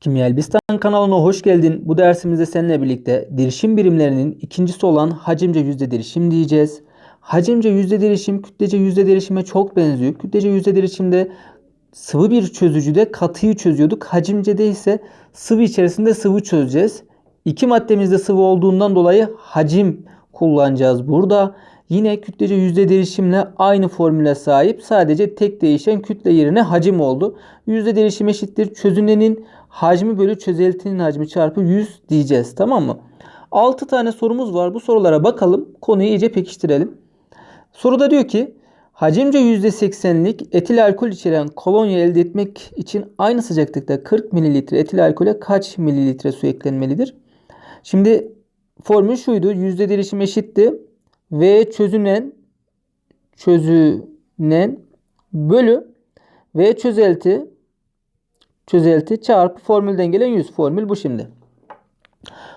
Kimya Elbistan kanalına hoş geldin. Bu dersimizde seninle birlikte derişim birimlerinin ikincisi olan hacimce yüzde derişim diyeceğiz. Hacimce yüzde derişim kütlece yüzde derişime çok benziyor. Kütlece yüzde derişimde sıvı bir çözücüde katıyı çözüyorduk. Hacimcede ise sıvı içerisinde sıvı çözeceğiz. İki maddemizde sıvı olduğundan dolayı hacim kullanacağız burada. Yine kütlece yüzde derişimle aynı formüle sahip. Sadece tek değişen kütle yerine hacim oldu. Yüzde derişim eşittir. Çözünenin hacmi bölü çözeltinin hacmi çarpı 100 diyeceğiz. Tamam mı? 6 tane sorumuz var. Bu sorulara bakalım. Konuyu iyice pekiştirelim. Soruda diyor ki hacimce %80'lik etil alkol içeren kolonya elde etmek için aynı sıcaklıkta 40 ml etil alkole kaç mililitre su eklenmelidir? Şimdi formül şuydu. Yüzde derişim eşitti. V çözünen çözünen bölü V çözelti çözelti çarpı formülden gelen 100 formül bu şimdi.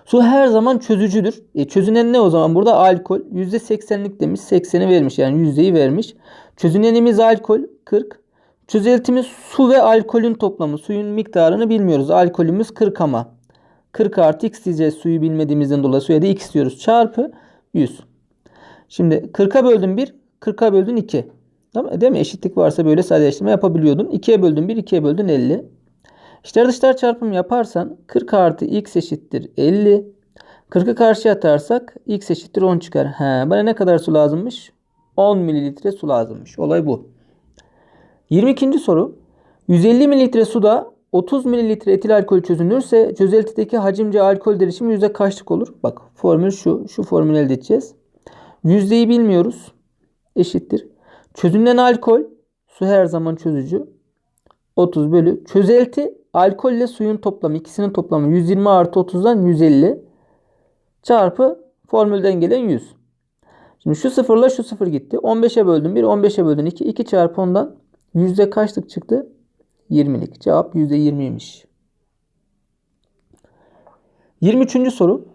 Su her zaman çözücüdür. E, çözünen ne o zaman burada? Alkol. %80'lik demiş. 80'i vermiş. Yani yüzdeyi vermiş. Çözünenimiz alkol 40. Çözeltimiz su ve alkolün toplamı. Suyun miktarını bilmiyoruz. Alkolümüz 40 ama. 40 artı x diyeceğiz. Suyu bilmediğimizden dolayı suya da x diyoruz. Çarpı 100. Şimdi 40'a böldüm 1. 40'a böldün 2. Tamam, değil mi? Eşitlik varsa böyle sadeleştirme yapabiliyordun. 2'ye böldün 1. 2'ye böldün 50. İçler dışlar çarpımı yaparsan 40 artı x eşittir 50. 40'ı karşıya atarsak x eşittir 10 çıkar. He, bana ne kadar su lazımmış? 10 mililitre su lazımmış. Olay bu. 22. soru. 150 mililitre suda 30 mililitre etil alkol çözünürse çözeltideki hacimce alkol derişimi yüzde kaçlık olur? Bak formül şu. Şu formülü elde edeceğiz. Yüzdeyi bilmiyoruz. Eşittir. Çözünen alkol su her zaman çözücü. 30 bölü çözelti alkol ile suyun toplamı ikisinin toplamı 120 artı 30'dan 150 çarpı formülden gelen 100. Şimdi şu sıfırla şu sıfır gitti. 15'e böldüm 1 15'e böldüm 2 2 çarpı 10'dan yüzde kaçlık çıktı? 20'lik. Cevap yüzde 20'ymiş. 23. soru.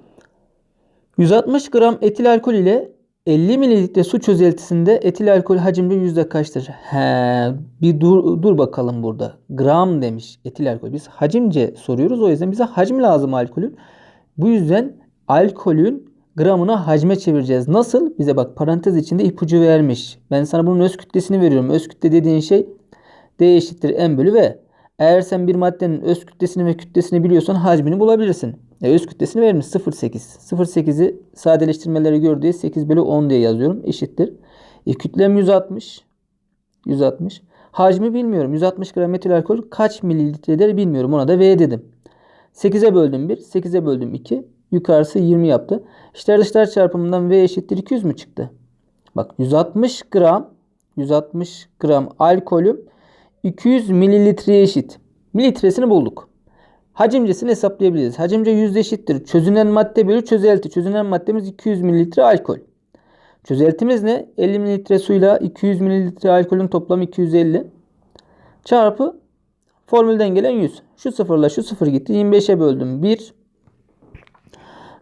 160 gram etil alkol ile 50 mililitre su çözeltisinde etil alkol hacimde yüzde kaçtır? He, bir dur, dur bakalım burada. Gram demiş etil alkol. Biz hacimce soruyoruz. O yüzden bize hacim lazım alkolün. Bu yüzden alkolün gramına hacme çevireceğiz. Nasıl? Bize bak parantez içinde ipucu vermiş. Ben sana bunun öz kütlesini veriyorum. Öz kütle dediğin şey D eşittir M bölü V. Eğer sen bir maddenin öz kütlesini ve kütlesini biliyorsan hacmini bulabilirsin. E, öz kütlesini vermiş 0.8. 0.8'i sadeleştirmeleri gör diye 8 bölü 10 diye yazıyorum. Eşittir. E, kütlem 160. 160. Hacmi bilmiyorum. 160 gram metil alkol kaç mililitredir bilmiyorum. Ona da V dedim. 8'e böldüm 1. 8'e böldüm 2. Yukarısı 20 yaptı. İşler dışlar çarpımından V eşittir 200 mü çıktı? Bak 160 gram 160 gram alkolüm 200 mililitreye eşit. Mililitresini bulduk. Hacimcesini hesaplayabiliriz. Hacimce yüzde eşittir. Çözünen madde bölü çözelti. Çözünen maddemiz 200 mililitre alkol. Çözeltimiz ne? 50 mililitre suyla 200 mililitre alkolün toplamı 250. Çarpı formülden gelen 100. Şu sıfırla şu sıfır gitti. 25'e böldüm. 1.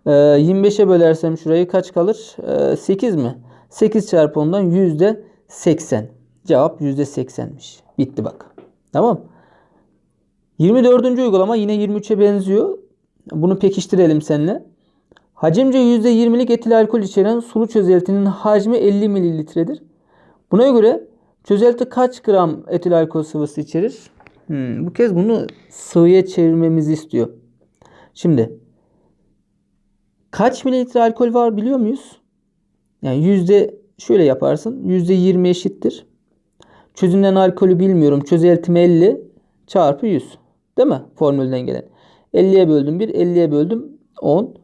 Ee, 25'e bölersem şurayı kaç kalır? Ee, 8 mi? 8 çarpı ondan yüzde 80. Cevap yüzde 80'miş. Bitti bak. Tamam. 24. uygulama yine 23'e benziyor. Bunu pekiştirelim seninle. Hacimce %20'lik etil alkol içeren sulu çözeltinin hacmi 50 mililitredir. Buna göre çözelti kaç gram etil alkol sıvısı içerir? Hmm, bu kez bunu sıvıya çevirmemizi istiyor. Şimdi kaç mililitre alkol var biliyor muyuz? Yani yüzde şöyle yaparsın. Yüzde 20 eşittir. Çözünen alkolü bilmiyorum. Çözeltim 50 çarpı 100. Değil mi? Formülden gelen. 50'ye böldüm 1, 50'ye böldüm 10.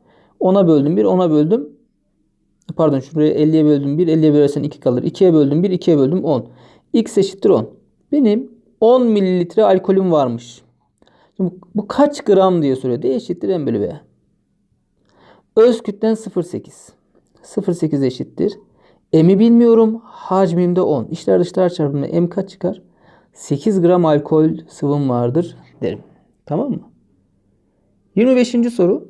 10'a böldüm 1, 10'a böldüm. Pardon şuraya 50'ye böldüm 1, 50'ye bölersen 2 kalır. 2'ye böldüm 1, 2'ye böldüm 10. X eşittir 10. Benim 10 mililitre alkolüm varmış. Şimdi bu, kaç gram diye soruyor. D eşittir M bölü V. Öz kütlen 0.8. 0.8 eşittir. M'i bilmiyorum. Hacmim de 10. İçler dışlar çarpımında M kaç çıkar? 8 gram alkol sıvım vardır derim. Tamam mı? 25. soru.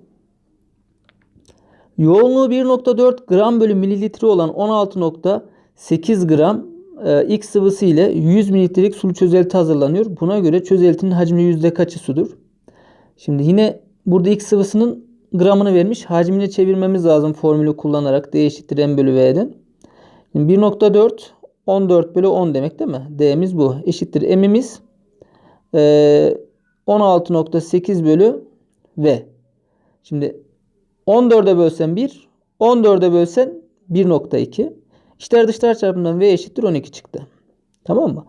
Yoğunluğu 1.4 gram bölü mililitre olan 16.8 gram e, X sıvısı ile 100 mililitrelik sulu çözelti hazırlanıyor. Buna göre çözeltinin hacmi yüzde kaçı sudur? Şimdi yine burada X sıvısının gramını vermiş. Hacmini çevirmemiz lazım formülü kullanarak. D eşittir M bölü V'den. Şimdi 1.4 14 bölü 10 demek değil mi? D'miz bu. Eşittir M'imiz eee, 16.8 bölü V. Şimdi 14'e bölsen 1, 14'e bölsen 1.2. İçler dışlar çarpımından V eşittir 12 çıktı. Tamam mı?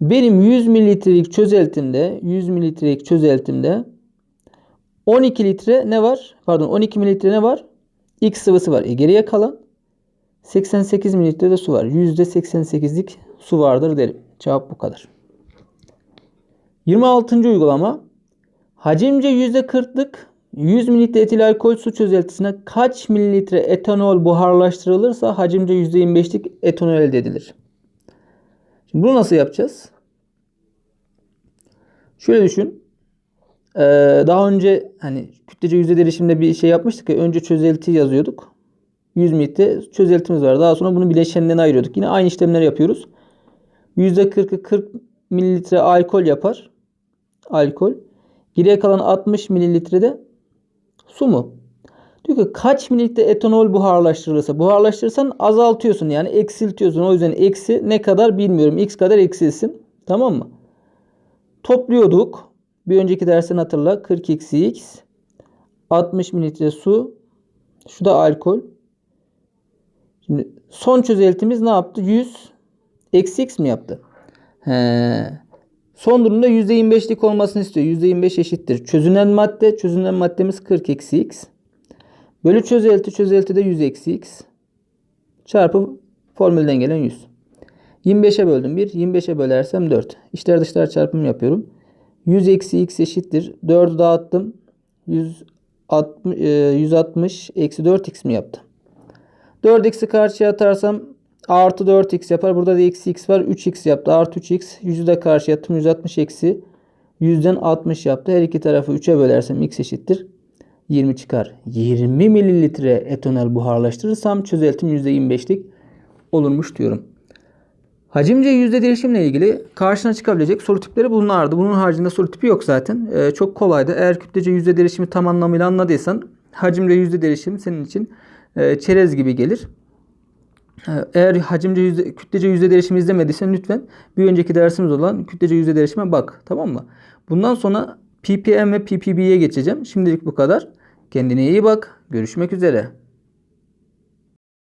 Benim 100 mililitrelik çözeltimde 100 mililitrelik çözeltimde 12 litre ne var? Pardon 12 mililitre ne var? X sıvısı var. E geriye kalan 88 mililitre de su var. %88'lik su vardır derim. Cevap bu kadar. 26. uygulama. Hacimce %40'lık 100 mililitre etil alkol su çözeltisine kaç mililitre etanol buharlaştırılırsa hacimce %25'lik etanol elde edilir. Şimdi bunu nasıl yapacağız? Şöyle düşün. Ee, daha önce hani kütlece yüzde derişimde bir şey yapmıştık ya. Önce çözelti yazıyorduk. 100 mililitre çözeltimiz var. Daha sonra bunu bileşenlerine ayırıyorduk. Yine aynı işlemleri yapıyoruz. %40'ı 40 mililitre alkol yapar. Alkol. Geriye kalan 60 mililitre de su mu? Diyor ki kaç mililitre etanol buharlaştırılırsa buharlaştırırsan azaltıyorsun yani eksiltiyorsun. O yüzden eksi ne kadar bilmiyorum. X kadar eksilsin. Tamam mı? Topluyorduk. Bir önceki dersten hatırla. 40 eksi x 60 mililitre su. Şu da alkol. Şimdi son çözeltimiz ne yaptı? 100 eksi x mi yaptı? He. Son durumda %25'lik olmasını istiyor. %25 eşittir. Çözünen madde. Çözünen maddemiz 40 eksi x. Bölü çözelti. Çözelti de 100 eksi x. Çarpı formülden gelen 100. 25'e böldüm 1. 25'e bölersem 4. İçler dışlar çarpımı yapıyorum. 100 eksi x eşittir. 4'ü dağıttım. 160, e, 160 eksi 4x mi yaptı? 4x'i karşıya atarsam artı 4x yapar. Burada da eksi x var. 3x yaptı. Artı 3x. 100'ü de karşıya attım. 160 eksi 100'den 60 yaptı. Her iki tarafı 3'e bölersem x eşittir. 20 çıkar. 20 mililitre etanol buharlaştırırsam çözeltim %25'lik olurmuş diyorum. Hacimce yüzde değişimle ilgili karşına çıkabilecek soru tipleri bunlardı. Bunun haricinde soru tipi yok zaten. Ee, çok kolaydı. Eğer kütlece yüzde değişimi tam anlamıyla anladıysan hacimce yüzde değişimi senin için e, çerez gibi gelir. Ee, Eğer hacimce yüzde, kütlece yüzde değişimi izlemediysen lütfen bir önceki dersimiz olan kütlece yüzde değişime bak. Tamam mı? Bundan sonra ppm ve ppb'ye geçeceğim. Şimdilik bu kadar. Kendine iyi bak. Görüşmek üzere.